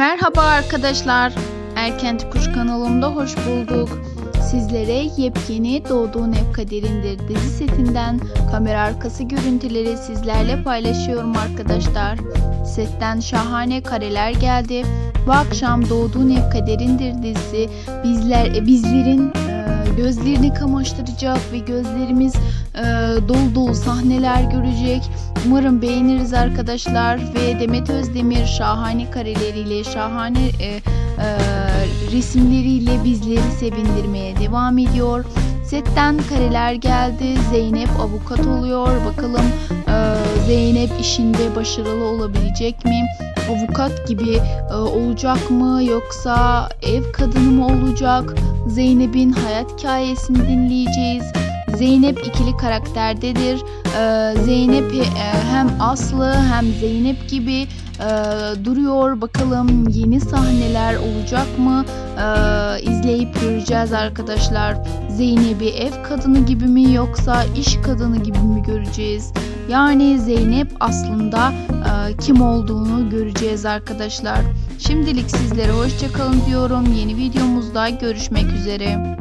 Merhaba arkadaşlar. Erkent Kuş kanalımda hoş bulduk. Sizlere yepyeni Doğduğun Ev Kaderindir dizi setinden kamera arkası görüntüleri sizlerle paylaşıyorum arkadaşlar. Setten şahane kareler geldi. Bu akşam Doğduğun Ev Kaderindir dizisi bizler bizlerin gözlerini kamaştıracak ve gözlerimiz e, dolu dolu sahneler görecek. Umarım beğeniriz arkadaşlar ve Demet Özdemir şahane kareleriyle, şahane e, e, resimleriyle bizleri sevindirmeye devam ediyor. Setten kareler geldi. Zeynep avukat oluyor. Bakalım e, Zeynep işinde başarılı olabilecek mi? Avukat gibi e, olacak mı yoksa ev kadını mı olacak? Zeynep'in hayat hikayesini dinleyeceğiz. Zeynep ikili karakterdedir. Ee, Zeynep e, hem Aslı hem Zeynep gibi e, duruyor. Bakalım yeni sahneler olacak mı? Ee, izleyip göreceğiz arkadaşlar. Zeynep'i ev kadını gibi mi yoksa iş kadını gibi mi göreceğiz? Yani Zeynep aslında kim olduğunu göreceğiz arkadaşlar. Şimdilik sizlere hoşçakalın diyorum. Yeni videomuzda görüşmek üzere.